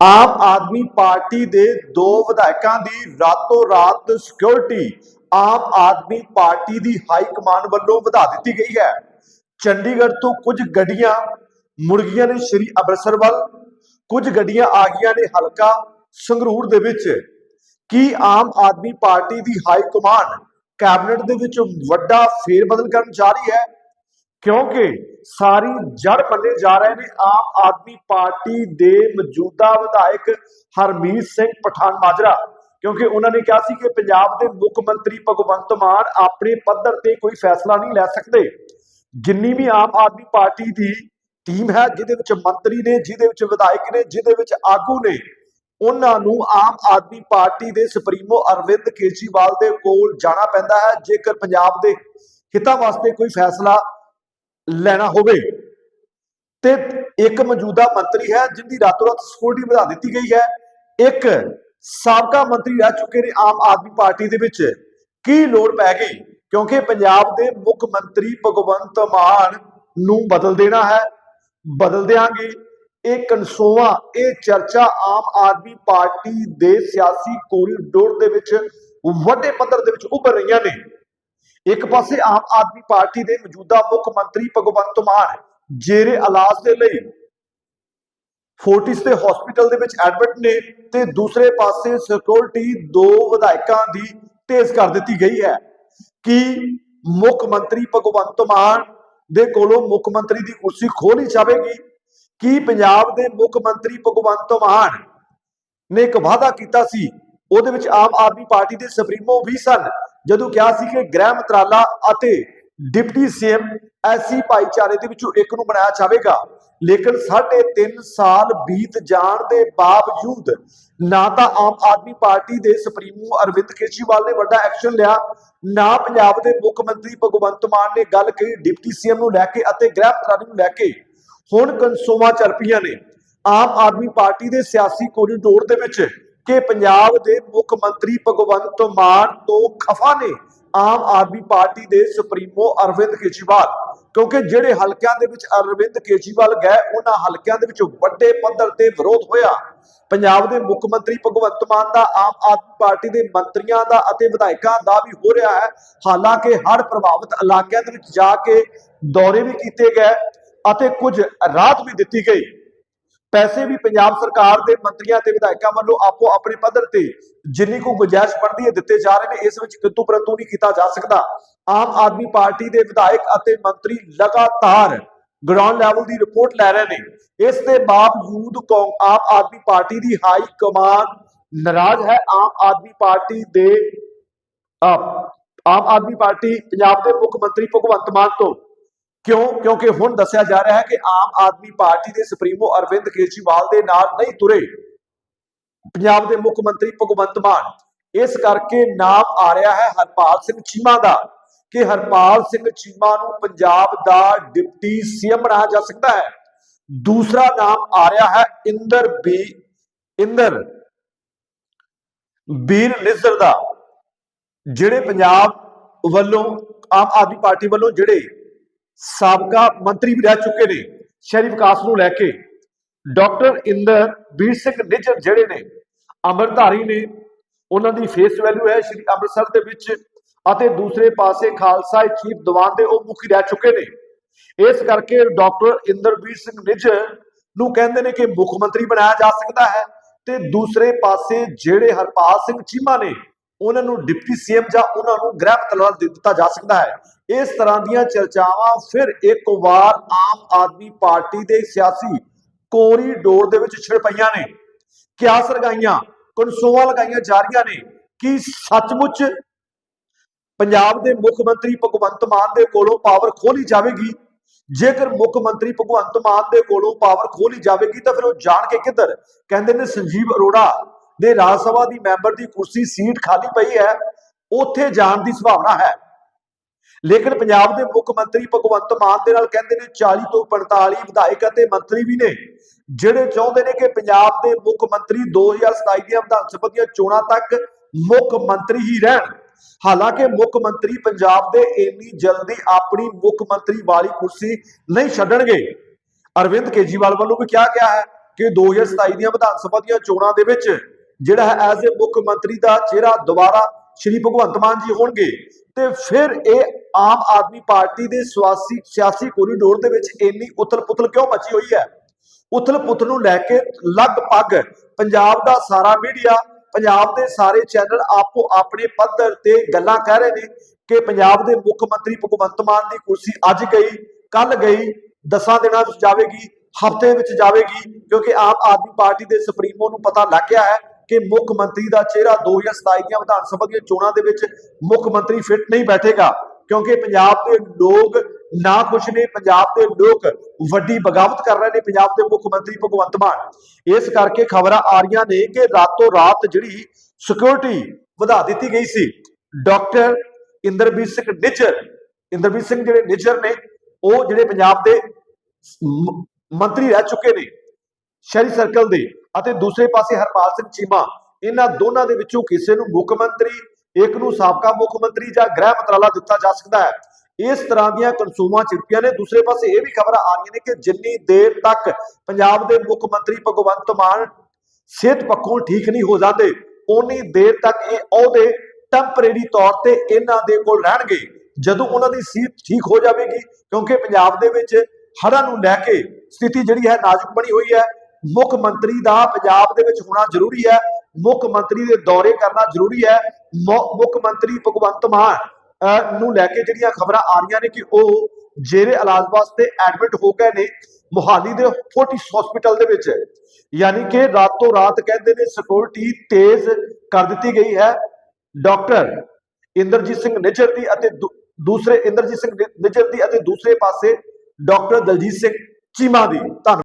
ਆਮ Aadmi Party ਦੇ ਦੋ ਵਿਧਾਇਕਾਂ ਦੀ ਰਾਤੋਂ ਰਾਤ ਸਿਕਿਉਰਿਟੀ ਆਮ ਆਦਮੀ ਪਾਰਟੀ ਦੀ ਹਾਈ ਕਮਾਂਡ ਵੱਲੋਂ ਵਧਾ ਦਿੱਤੀ ਗਈ ਹੈ। ਚੰਡੀਗੜ੍ਹ ਤੋਂ ਕੁਝ ਗੱਡੀਆਂ ਮੁੜ ਗਈਆਂ ਨੇ ਸ਼੍ਰੀ ਅੰਮ੍ਰਿਤਸਰ ਵੱਲ ਕੁਝ ਗੱਡੀਆਂ ਆ ਗਈਆਂ ਨੇ ਹਲਕਾ ਸੰਗਰੂਰ ਦੇ ਵਿੱਚ। ਕੀ ਆਮ ਆਦਮੀ ਪਾਰਟੀ ਦੀ ਹਾਈ ਕਮਾਂਡ ਕੈਬਨਿਟ ਦੇ ਵਿੱਚ ਵੱਡਾ ਫੇਰ ਬਦਲ ਕਰਨ ਜਾ ਰਹੀ ਹੈ? ਕਿਉਂਕਿ ਸਾਰੀ ਜੜ ਮੰਨੇ ਜਾ ਰਹੇ ਨੇ, ਆਮ ਆਦਮੀ ਪਾਰਟੀ ਦੇ ਮੌਜੂਦਾ ਵਿਧਾਇਕ ਹਰਮੀਤ ਸਿੰਘ ਪਠਾਨ ਮਾਜਰਾ ਕਿਉਂਕਿ ਉਹਨਾਂ ਨੇ ਕਿਹਾ ਸੀ ਕਿ ਪੰਜਾਬ ਦੇ ਮੁੱਖ ਮੰਤਰੀ ਭਗਵੰਤ ਮਾਨ ਆਪਣੇ ਪੱਧਰ ਤੇ ਕੋਈ ਫੈਸਲਾ ਨਹੀਂ ਲੈ ਸਕਦੇ। ਜਿੰਨੀ ਵੀ ਆਮ ਆਦਮੀ ਪਾਰਟੀ ਦੀ ਟੀਮ ਹੈ, ਜਿਹਦੇ ਵਿੱਚ ਮੰਤਰੀ ਨੇ, ਜਿਹਦੇ ਵਿੱਚ ਵਿਧਾਇਕ ਨੇ, ਜਿਹਦੇ ਵਿੱਚ ਆਗੂ ਨੇ, ਉਹਨਾਂ ਨੂੰ ਆਮ ਆਦਮੀ ਪਾਰਟੀ ਦੇ ਸੁਪਰੀਮੋ ਅਰਵਿੰਦ ਕੇਜਰੀਵਾਲ ਦੇ ਕੋਲ ਜਾਣਾ ਪੈਂਦਾ ਹੈ। ਜੇਕਰ ਪੰਜਾਬ ਦੇ ਹਿੱਤਾਂ ਵਾਸਤੇ ਕੋਈ ਫੈਸਲਾ ਲੈਣਾ ਹੋਵੇ। ਤੇ ਇੱਕ ਮੌਜੂਦਾ ਮੰਤਰੀ ਹੈ, ਜਿੰਦੀ ਰਾਤੋਂ ਰਾਤ ਸਿਕਿਉਰਿਟੀ ਵਧਾ ਦਿੱਤੀ ਗਈ ਹੈ। ਇੱਕ ਸਾਬਕਾ ਮੰਤਰੀ ਰਹਿ ਚੁੱਕੇ ਨੇ ਆਮ ਆਦਮੀ ਪਾਰਟੀ ਦੇ ਵਿੱਚ। ਕੀ ਲੋੜ ਪੈ ਗਈ? ਕਿਉਂਕਿ ਪੰਜਾਬ ਦੇ ਮੁੱਖ ਮੰਤਰੀ ਭਗਵੰਤ ਮਾਨ ਨੂੰ ਬਦਲ ਦੇਣਾ ਹੈ। ਬਦਲ ਦੇਾਂਗੇ ਇਹ ਕਨਸੋਵਾ ਇਹ ਚਰਚਾ ਆਮ ਆਦਮੀ ਪਾਰਟੀ ਦੇ ਸਿਆਸੀ ਕੋਰੀਡੋਰ ਦੇ ਵਿੱਚ ਵੱਡੇ ਪੱਧਰ ਦੇ ਵਿੱਚ ਉੱਭਰ ਰਹੀਆਂ ਨੇ। ਇੱਕ ਪਾਸੇ ਆਮ ਆਦਮੀ ਪਾਰਟੀ ਦੇ ਮੌਜੂਦਾ ਮੁੱਖ ਮੰਤਰੀ ਭਗਵੰਤ ਮਾਨ ਜੇਰੇ ਇਲਾਜ ਦੇ ਲਈ ਫੋਰਟਿਸ ਦੇ ਹਸਪੀਟਲ ਦੇ ਵਿੱਚ ਐਡਮਿਟ ਨੇ ਤੇ ਦੂਸਰੇ ਪਾਸੇ ਸਿਕਿਉਰਿਟੀ ਦੋ ਵਿਧਾਇਕਾਂ ਦੀ ਤੇਜ਼ ਕਰ ਦਿੱਤੀ ਗਈ ਹੈ ਕਿ ਮੁੱਖ ਮੰਤਰੀ ਭਗਵੰਤ ਮਾਨ ਦੇ ਕੋਲੋਂ ਮੁੱਖ ਮੰਤਰੀ ਦੀ ਕੁਰਸੀ ਖੋਹ ਨਹੀਂ ਜਾਵੇਗੀ ਕੀ ਪੰਜਾਬ ਦੇ ਮੁੱਖ ਮੰਤਰੀ ਭਗਵੰਤ ਮਾਨ ਨੇ ਇੱਕ ਵਾਅਦਾ ਕੀਤਾ ਸੀ, ਉਹਦੇ ਵਿੱਚ ਆਮ ਆਦਮੀ ਪਾਰਟੀ ਦੇ ਸੁਪਰੀਮੋ ਵੀ ਸਨ। ਜਦੋਂ ਕਿਹਾ ਸੀ ਕਿ ਗ੍ਰਹਿ ਮੰਤਰਾਲਾ ਅਤੇ ਡਿਪਟੀ ਸੀਐਮ ਐਸੀ ਭਾਈਚਾਰੇ ਦੇ ਵਿੱਚੋਂ ਇੱਕ ਨੂੰ ਬਣਾਇਆ ਜਾਵੇਗਾ। ਲੇਕਿਨ ਸਾਢੇ 3 ਸਾਲ ਬੀਤ ਜਾਣ ਦੇ ਬਾਵਜੂਦ ਨਾ ਤਾਂ ਆਮ ਆਦਮੀ ਪਾਰਟੀ ਦੇ ਸੁਪਰੀਮੋ ਅਰਵਿੰਦ ਕੇਜਰੀਵਾਲ ਨੇ ਵੱਡਾ ਐਕਸ਼ਨ ਲਿਆ, ਨਾ ਪੰਜਾਬ ਦੇ ਮੁੱਖ ਮੰਤਰੀ ਭਗਵੰਤ ਮਾਨ ਨੇ ਗੱਲ ਕਹੀ ਡਿਪਟੀ ਸੀਐਮ ਨੂੰ ਲੈ ਕੇ ਅਤੇ ਗ੍ਰਹਿ ਮੰਤਰਾਲੇ ਨੂੰ ਲੈ ਕੇ। ਹੁਣ ਕਨਸੋਵਾ ਚੱਲ ਪਈਆਂ ਨੇ ਆਮ ਆਦਮੀ ਪਾਰਟੀ ਦੇ ਸਿਆਸੀ ਕੋਰੀਡੋਰ ਦੇ ਵਿੱਚ ਕਿ ਪੰਜਾਬ ਦੇ ਮੁੱਖ ਮੰਤਰੀ ਭਗਵੰਤ ਮਾਨ ਤੋਂ ਖਫਾ ਨੇ ਆਮ ਆਦਮੀ ਪਾਰਟੀ ਦੇ ਸੁਪਰੀਮੋ ਅਰਵਿੰਦ ਕੇਜਰੀਵਾਲ। ਕਿਉਂਕਿ ਜਿਹੜੇ ਹਲਕਿਆਂ ਦੇ ਵਿੱਚ ਅਰਵਿੰਦ ਕੇਜਰੀਵਾਲ ਗਏ, ਉਹਨਾਂ ਹਲਕਿਆਂ ਦੇ ਵਿੱਚ ਵੱਡੇ ਪੱਧਰ ਤੇ ਵਿਰੋਧ ਹੋਇਆ। ਪੰਜਾਬ ਦੇ ਮੁੱਖ ਮੰਤਰੀ ਭਗਵੰਤ ਮਾਨ ਦਾ, ਆਮ ਆਦਮੀ ਪਾਰਟੀ ਦੇ ਮੰਤਰੀਆਂ ਦਾ ਅਤੇ ਵਿਧਾਇਕਾਂ ਦਾ ਵੀ ਹੋ ਰਿਹਾ ਹੈ। ਹਾਲਾਂਕਿ ਹੜ੍ਹ ਪ੍ਰਭਾਵਿਤ ਇਲਾਕਿਆਂ ਦੇ ਵਿੱਚ ਜਾ ਕੇ ਦੌਰੇ ਵੀ ਕੀਤੇ ਗਏ ਅਤੇ ਕੁਝ ਰਾਹਤ ਵੀ ਦਿੱਤੀ ਗਈ। ਪੈਸੇ ਵੀ ਪੰਜਾਬ ਸਰਕਾਰ ਦੇ ਮੰਤਰੀਆਂ ਤੇ ਵਿਧਾਇਕਾਂ ਵੱਲੋਂ ਆਪੋ ਆਪਣੇ ਪੱਧਰ ਤੇ ਜਿੰਨੀ ਕੋ ਗੁੰਜਾਇਸ਼ ਬਣਦੀ ਹੈ ਦਿੱਤੇ ਜਾ ਰਹੇ ਨੇ, ਇਸ ਵਿੱਚ ਕਿੰਤੂ ਪਰੰਤੂ ਨਹੀਂ ਕੀਤਾ ਜਾ ਸਕਦਾ। ਆਮ ਆਦਮੀ ਪਾਰਟੀ ਦੇ ਵਿਧਾਇਕ ਅਤੇ ਮੰਤਰੀ ਲਗਾਤਾਰ ਗਰਾਊਂਡ ਲੈਵਲ ਦੀ ਰਿਪੋਰਟ ਲੈ ਰਹੇ ਨੇ। ਇਸ ਦੇ ਬਾਵਜੂਦ ਕੌਮ ਆਮ ਆਦਮੀ ਪਾਰਟੀ ਦੀ ਹਾਈ ਕਮਾਨ ਨਾਰਾਜ਼ ਹੈ। ਆਮ ਆਦਮੀ ਪਾਰਟੀ ਦੇ ਆਮ ਆਦਮੀ ਪਾਰਟੀ ਪੰਜਾਬ ਦੇ ਮੁੱਖ ਮੰਤਰੀ ਭਗਵੰਤ ਮਾਨ ਤੋਂ ਕਿਉਂ? ਕਿਉਂਕਿ ਹੁਣ ਦੱਸਿਆ ਜਾ ਰਿਹਾ ਹੈ ਕਿ ਆਮ ਆਦਮੀ ਪਾਰਟੀ ਦੇ ਸੁਪਰੀਮੋ ਅਰਵਿੰਦ ਕੇਜਰੀਵਾਲ ਦੇ ਨਾਲ ਨਹੀਂ ਤੁਰੇ। ਪੰਜਾਬ ਦੇ ਮੁੱਖ ਮੰਤਰੀ ਭਗਵੰਤ ਮਾਨ। ਇਸ ਕਰਕੇ ਨਾਮ ਆ ਰਿਹਾ ਹੈ ਹਰਪਾਲ ਸਿੰਘ ਚੀਮਾ ਦਾ ਕਿ ਹਰਪਾਲ ਸਿੰਘ ਚੀਮਾ ਨੂੰ ਪੰਜਾਬ ਦਾ ਡਿਪਟੀ ਸੀਐਮ ਬਣਾਇਆ ਜਾ ਸਕਦਾ ਹੈ। ਦੂਸਰਾ ਨਾਮ ਆ ਰਿਹਾ ਹੈ ਇੰਦਰ ਬੀ, ਇੰਦਰ ਬੀਰ ਨਿਜ਼ਰ ਦਾ, ਜਿਹੜੇ ਪੰਜਾਬ ਵੱਲੋਂ, ਆਮ ਆਦਮੀ ਪਾਰਟੀ ਵੱਲੋਂ ਜਿਹੜੇ ਸਾਬਕਾ ਮੰਤਰੀ ਵੀ ਰਹਿ ਚੁੱਕੇ ਨੇ, ਸ਼ਹਿਰੀ ਵਿਕਾਸ ਨੂੰ ਲੈ ਕੇ। ਡਾਕਟਰ ਇੰਦਰ ਵੀਰ ਸਿੰਘ ਨਿੱਜਰ ਜਿਹੜੇ ਨੇ, ਅੰਮ੍ਰਿਤਧਾਰੀ ਨੇ, ਉਹਨਾਂ ਦੀ ਫੇਸ ਵੈਲਿਊ ਹੈ ਸ਼੍ਰੀ ਅੰਮ੍ਰਿਤਸਰ ਦੇ ਵਿੱਚ ਅਤੇ ਦੂਸਰੇ ਪਾਸੇ ਖਾਲਸਾ ਚੀਫ ਦੀਵਾਨ ਦੇ ਉਹ ਮੁਖੀ ਰਹਿ ਚੁੱਕੇ ਨੇ। ਇਸ ਕਰਕੇ ਡਾਕਟਰ ਇੰਦਰਵੀਰ ਸਿੰਘ ਨਿੱਜਰ ਨੂੰ ਕਹਿੰਦੇ ਨੇ ਕਿ ਮੁੱਖ ਮੰਤਰੀ ਬਣਾਇਆ ਜਾ ਸਕਦਾ ਹੈ ਤੇ ਦੂਸਰੇ ਪਾਸੇ ਜਿਹੜੇ ਹਰਪਾਲ ਸਿੰਘ ਚੀਮਾ ਨੇ ਉਹਨਾਂ ਨੂੰ ਡਿਪਟੀ ਸੀਐਮ ਜਾਂ ਉਹਨਾਂ ਨੂੰ ਗ੍ਰਹਿ ਮੰਤਰਾਲਾ ਦਿੱਤਾ ਜਾ ਸਕਦਾ ਹੈ। ਇਸ ਤਰ੍ਹਾਂ ਦੀਆਂ ਚਰਚਾਵਾਂ ਫਿਰ ਇੱਕ ਵਾਰ ਆਮ ਆਦਮੀ ਪਾਰਟੀ ਦੇ ਸਿਆਸੀ ਕੋਰੀਡੋਰ ਦੇ ਵਿੱਚ ਛਿੜ ਪਈਆਂ ਨੇ। ਕਿਆਸ ਲਗਾਈਆਂ ਕਨਸੋਆਂ ਲਗਾਈਆਂ ਜਾ ਰਹੀਆਂ ਨੇ ਕਿ ਸੱਚਮੁੱਚ ਪੰਜਾਬ ਦੇ ਮੁੱਖ ਮੰਤਰੀ ਭਗਵੰਤ ਮਾਨ ਦੇ ਕੋਲੋਂ ਪਾਵਰ ਖੋਲੀ ਜਾਵੇਗੀ? ਜੇਕਰ ਮੁੱਖ ਮੰਤਰੀ ਭਗਵੰਤ ਮਾਨ ਦੇ ਕੋਲੋਂ ਪਾਵਰ ਖੋਲੀ ਜਾਵੇਗੀ ਤਾਂ ਫਿਰ ਉਹ ਜਾਣ ਕੇ ਕਿੱਧਰ? ਕਹਿੰਦੇ ਨੇ ਸੰਜੀਵ ਅਰੋੜਾ। ਦੇ ਰਾਜ ਸਭਾ ਦੀ ਮੈਂਬਰ ਦੀ ਕੁਰਸੀ ਸੀਟ ਖਾਲੀ ਪਈ ਹੈ, ਉੱਥੇ ਜਾਣ ਦੀ ਸੰਭਾਵਨਾ ਹੈ। ਲੇਕਿਨ ਪੰਜਾਬ ਦੇ ਮੁੱਖ ਮੰਤਰੀ ਭਗਵੰਤ ਮਾਨ ਦੇ ਨਾਲ ਕਹਿੰਦੇ ਨੇ 40 ਤੋਂ 45 ਵਿਧਾਇਕ ਅਤੇ ਮੰਤਰੀ ਵੀ ਨੇ, ਜਿਹੜੇ ਚਾਹੁੰਦੇ ਨੇ ਕਿ ਪੰਜਾਬ ਦੇ ਮੁੱਖ ਮੰਤਰੀ 2027 ਦੀਆਂ ਵਿਧਾਨ ਸਭਾ ਦੀਆਂ ਚੋਣਾਂ ਤੱਕ ਮੁੱਖ ਮੰਤਰੀ ਹੀ ਰਹਿਣ। ਹਾਲਾਂਕਿ ਮੁੱਖ ਮੰਤਰੀ ਪੰਜਾਬ ਦੇ ਇੰਨੀ ਜਲਦੀ ਆਪਣੀ ਮੁੱਖ ਮੰਤਰੀ ਵਾਲੀ ਕੁਰਸੀ ਨਹੀਂ ਛੱਡਣਗੇ। ਅਰਵਿੰਦ ਕੇਜਰੀਵਾਲ ਵੱਲੋਂ ਵੀ ਕਿਹਾ ਗਿਆ ਹੈ ਕਿ 2027 ਦੀਆਂ ਵਿਧਾਨ ਸਭਾ ਦੀਆਂ ਚੋਣਾਂ ਦੇ ਵਿੱਚ ਜਿਹੜਾ ਹੈ ਐਜ਼ ਅ ਮੁੱਖ ਮੰਤਰੀ ਦਾ ਚਿਹਰਾ ਦੁਬਾਰਾ ਸ਼੍ਰੀ ਭਗਵੰਤ ਮਾਨ ਜੀ ਹੋਣਗੇ। ਤੇ ਫਿਰ ਇਹ ਆਮ ਆਦਮੀ ਪਾਰਟੀ ਦੇ ਸਿਆਸੀ ਸਿਆਸੀ ਕੋਰੀਡੋਰ ਦੇ ਵਿੱਚ ਇੰਨੀ ਉਥਲ-ਪੁਥਲ ਕਿਉਂ ਮਚੀ ਹੋਈ ਹੈ? ਉਥਲ-ਪੁਥਲ ਨੂੰ ਲੈ ਕੇ ਲਗਭਗ ਪੰਜਾਬ ਦਾ ਸਾਰਾ ਮੀਡੀਆ ਪੰਜਾਬ ਦੇ ਸਾਰੇ ਚੈਨਲ ਆਪੋ ਆਪਣੇ ਪੱਧਰ ਤੇ ਗੱਲਾਂ ਕਹਿ ਰਹੇ ਨੇ ਕਿ ਪੰਜਾਬ ਦੇ ਮੁੱਖ ਮੰਤਰੀ ਭਗਵੰਤ ਮਾਨ ਦੀ ਕੁਰਸੀ ਅੱਜ ਗਈ ਕੱਲ ਗਈ, ਦਸਾਂ ਦਿਨਾਂ ਵਿੱਚ ਜਾਵੇਗੀ, ਹਫ਼ਤੇ ਵਿੱਚ ਜਾਵੇਗੀ, ਕਿਉਂਕਿ ਆਮ ਆਦਮੀ ਪਾਰਟੀ ਦੇ ਸੁਪਰੀਮੋ ਨੂੰ ਪਤਾ ਲੱਗ ਗਿਆ ਹੈ ਕਿ ਮੁੱਖ ਮੰਤਰੀ ਦਾ ਚਿਹਰਾ 2027 ਦੀਆਂ ਵਿਧਾਨ ਸਭਾ ਦੀਆਂ ਚੋਣਾਂ ਦੇ ਵਿੱਚ ਮੁੱਖ ਮੰਤਰੀ ਫਿੱਟ ਨਹੀਂ ਬੈਠੇਗਾ, ਕਿਉਂਕਿ ਪੰਜਾਬ ਦੇ ਲੋਕ ਨਾ ਖੁਸ਼ ਨੇ, ਪੰਜਾਬ ਦੇ ਲੋਕ ਵੱਡੀ ਬਗਾਵਤ ਕਰ ਰਹੇ ਨੇ, ਪੰਜਾਬ ਦੇ ਮੁੱਖ ਮੰਤਰੀ ਭਗਵੰਤ ਮਾਨ। ਇਸ ਕਰਕੇ ਖਬਰਾਂ ਆ ਰਹੀਆਂ ਨੇ ਕਿ ਰਾਤੋਂ ਰਾਤ ਜਿਹੜੀ ਸਿਕਿਉਰਿਟੀ ਵਧਾ ਦਿੱਤੀ ਗਈ ਸੀ। ਡਾਕਟਰ ਇੰਦਰਬੀਰ ਸਿੰਘ ਨਿੱਜਰ, ਇੰਦਰਬੀਰ ਸਿੰਘ ਜਿਹੜੇ ਨਿੱਜਰ ਨੇ, ਉਹ ਜਿਹੜੇ ਪੰਜਾਬ ਦੇ ਮੰਤਰੀ ਰਹਿ ਚੁੱਕੇ ਨੇ, ਸ਼ਹਿਰੀ ਸਰਕਲ ਦੇ। ਅਤੇ ਦੂਸਰੇ ਪਾਸੇ ਹਰਪਾਲ ਸਿੰਘ ਚੀਮਾ, ਇਹਨਾਂ ਦੋਨਾਂ ਦੇ ਵਿੱਚੋਂ ਕਿਸੇ ਨੂੰ ਮੁੱਖ ਮੰਤਰੀ, ਇੱਕ ਨੂੰ ਸਾਬਕਾ ਮੁੱਖ ਮੰਤਰੀ ਜਾਂ ਗ੍ਰਹਿ ਮੰਤਰਾਲਾ ਦਿੱਤਾ ਜਾ ਸਕਦਾ ਹੈ। ਇਸ ਤਰ੍ਹਾਂ ਦੀਆਂ ਕਨਸੂਮਾਂ ਚਿੜਪੀਆਂ ਨੇ। ਦੂਸਰੇ ਪਾਸੇ ਇਹ ਵੀ ਖਬਰਾਂ ਆ ਰਹੀਆਂ ਨੇ ਕਿ ਜਿੰਨੀ ਦੇਰ ਤੱਕ ਪੰਜਾਬ ਦੇ ਮੁੱਖ ਮੰਤਰੀ ਭਗਵੰਤ ਮਾਨ ਸਿਹਤ ਪੱਖੋਂ ਠੀਕ ਨਹੀਂ ਹੋ ਜਾਂਦੇ ਉਨੀ ਦੇਰ ਤੱਕ ਇਹ ਅਹੁਦੇ ਟੈਂਪਰੇਰੀ ਤੌਰ ਤੇ ਇਹਨਾਂ ਦੇ ਕੋਲ ਰਹਿਣਗੇ। ਜਦੋਂ ਉਹਨਾਂ ਦੀ ਸਿਹਤ ਠੀਕ ਹੋ ਜਾਵੇਗੀ, ਕਿਉਂਕਿ ਪੰਜਾਬ ਦੇ ਵਿੱਚ ਹੜ੍ਹਾਂ ਨੂੰ ਲੈ ਕੇ ਸਥਿਤੀ ਜਿਹੜੀ ਹੈ ਨਾਜ਼ੁਕ ਬਣੀ ਹੋਈ ਹੈ। ਮੁੱਖ ਮੰਤਰੀ ਦਾ ਪੰਜਾਬ ਦੇ ਵਿੱਚ ਹੋਣਾ ਜ਼ਰੂਰੀ ਹੈ, ਮੁੱਖ ਮੰਤਰੀ ਦੇ ਦੌਰੇ ਕਰਨਾ ਜ਼ਰੂਰੀ ਹੈ ਮੁੱਖ ਮੰਤਰੀ ਭਗਵੰਤ ਮਾਨ ਨੂੰ ਲੈ ਕੇ ਜਿਹੜੀਆਂ ਖਬਰਾਂ ਆ ਰਹੀਆਂ ਨੇ ਕਿ ਉਹ ਜੇਰੇ ਇਲਾਜ ਵਾਸਤੇ ਐਡਮਿਟ ਹੋ ਗਏ ਨੇ ਮੁਹਾਲੀ ਦੇ ਫੋਰਟਿਸ ਹਸਪੀਟਲ ਦੇ ਵਿੱਚ। ਯਾਨੀ ਕਿ ਰਾਤੋਂ ਰਾਤ ਕਹਿੰਦੇ ਨੇ ਸਿਕਿਉਰਿਟੀ ਤੇਜ਼ ਕਰ ਦਿੱਤੀ ਗਈ ਹੈ। ਡਾਕਟਰ ਇੰਦਰਜੀਤ ਸਿੰਘ ਨਿੱਜਰ ਦੀ ਅਤੇ ਦੂ- ਦੂਸਰੇ ਇੰਦਰਜੀਤ ਸਿੰਘ ਨਿ- ਨਿੱਜਰ ਦੀ ਅਤੇ ਦੂਸਰੇ ਪਾਸੇ ਡਾਕਟਰ ਦਲਜੀਤ ਸਿੰਘ ਚੀਮਾ ਦੀ। ਧੰਨਵਾਦ।